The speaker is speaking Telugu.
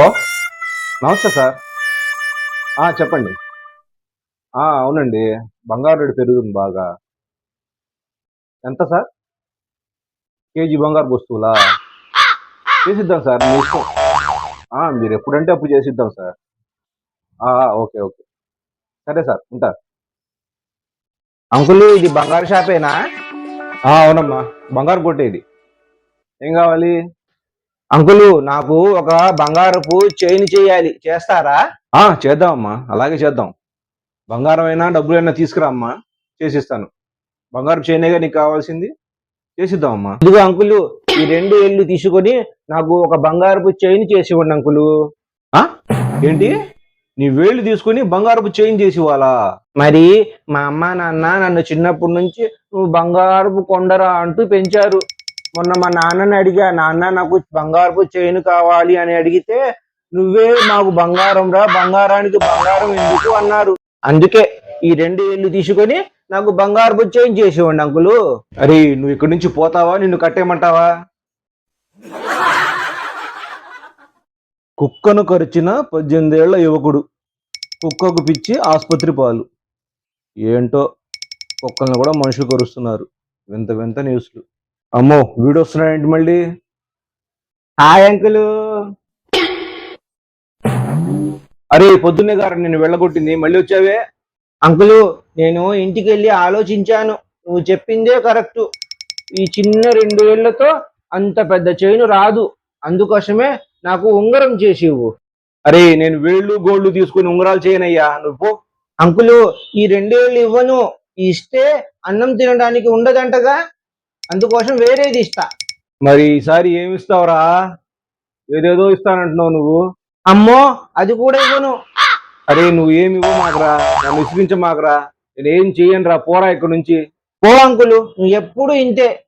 హలో? నమస్తే సార్. ఆ, చెప్పండి. ఆ, అవునండి. బంగారు రేటు పెరుగుతుంది బాగా. ఎంత సార్? కేజీ బంగారు వస్తువులా? చేసిద్దాం సార్ మీ ఇష్టం. ఆ, మీరు ఎప్పుడంటే అప్పుడు చేసిద్దాం సార్. Okay okay. సరే సార్ ఉంటా. అంకుల్ ఇది బంగారు షాపేనా? అవునమ్మా. బంగారు కొట్టే ఇది. ఏం కావాలి? అంకులు నాకు ఒక బంగారపు చైన్ చేయాలి. చేస్తారా? ఆ చేద్దామమ్మా. అలాగే చేద్దాం. బంగారం అయినా డబ్బులైనా తీసుకురామ్మా చేసిస్తాను. బంగారు చైనేగా నీకు కావాల్సింది చేసిద్దామమ్మా. ఇదిగో అంకులు ఈ రెండు ఏళ్ళు తీసుకొని నాకు ఒక బంగారపు చైన్ చేసి ఇవ్వండి అంకులు. ఆ? ఏంటి? నీ వేళ్ళు తీసుకొని బంగారపు చైన్ చేసి ఇవ్వాలా మరి మా అమ్మ నాన్న నన్ను చిన్నప్పటి నుంచి నువ్వు బంగారపు కొండరా అంటూ పెంచారు. మొన్న మా నాన్నని అడిగా నాన్న నాకు బంగారపు చైన్ కావాలి అని అడిగితే నువ్వే మాకు బంగారం రా బంగారానికి బంగారం ఎందుకు? అన్నారు. అందుకే ఈ రెండు ఏళ్ళు తీసుకొని నాకు బంగారపు చైన్ చేసేవాడి అంకులు. అరే నువ్వు ఇక్కడి నుంచి పోతావా? నిన్ను కట్టేయమంటావా? కుక్కను కరిచిన పద్దెనిమిదేళ్ళ యువకుడు కుక్కకు పిచ్చి ఆసుపత్రి పాలు. ఏంటో కుక్కలను కూడా మనుషులు కరుస్తున్నారు. వింత వింత న్యూస్లు. అమ్మో వీడు వస్తున్నాడేంటి మళ్ళీ? Hi uncle. అరే పొద్దున్నే గారు నేను వెళ్ళగొట్టింది మళ్ళీ వచ్చావే? అంకులు నేను ఇంటికి వెళ్ళి ఆలోచించాను. నువ్వు చెప్పిందే కరెక్ట్. ఈ చిన్న రెండు ఏళ్ళతో అంత పెద్ద చైను రాదు. అందుకోసమే నాకు ఉంగరం చేసి ఇవ్వు అరే నేను వేళ్ళు గోళ్ళు తీసుకుని ఉంగరాలు చేయనయ్యా. నువ్వు. అంకులు ఈ రెండేళ్ళు ఇవ్వను. ఇస్తే అన్నం తినడానికి ఉండదంటగా? అందుకోసం వేరేది ఇస్తా. మరి ఈసారి ఏమి ఇస్తావురా? ఏదేదో ఇస్తానంటున్నావు నువ్వు. అమ్మో అది కూడా ఇవ్వను. అరే నువ్వు ఏమి ఇవ్వు మాకురా? నన్ను విసిరించ మాకురా? నేను చెయ్యను రా పోరా ఇక్కడ నుంచి. పో అంకులు నువ్వు ఎప్పుడు ఇంతే.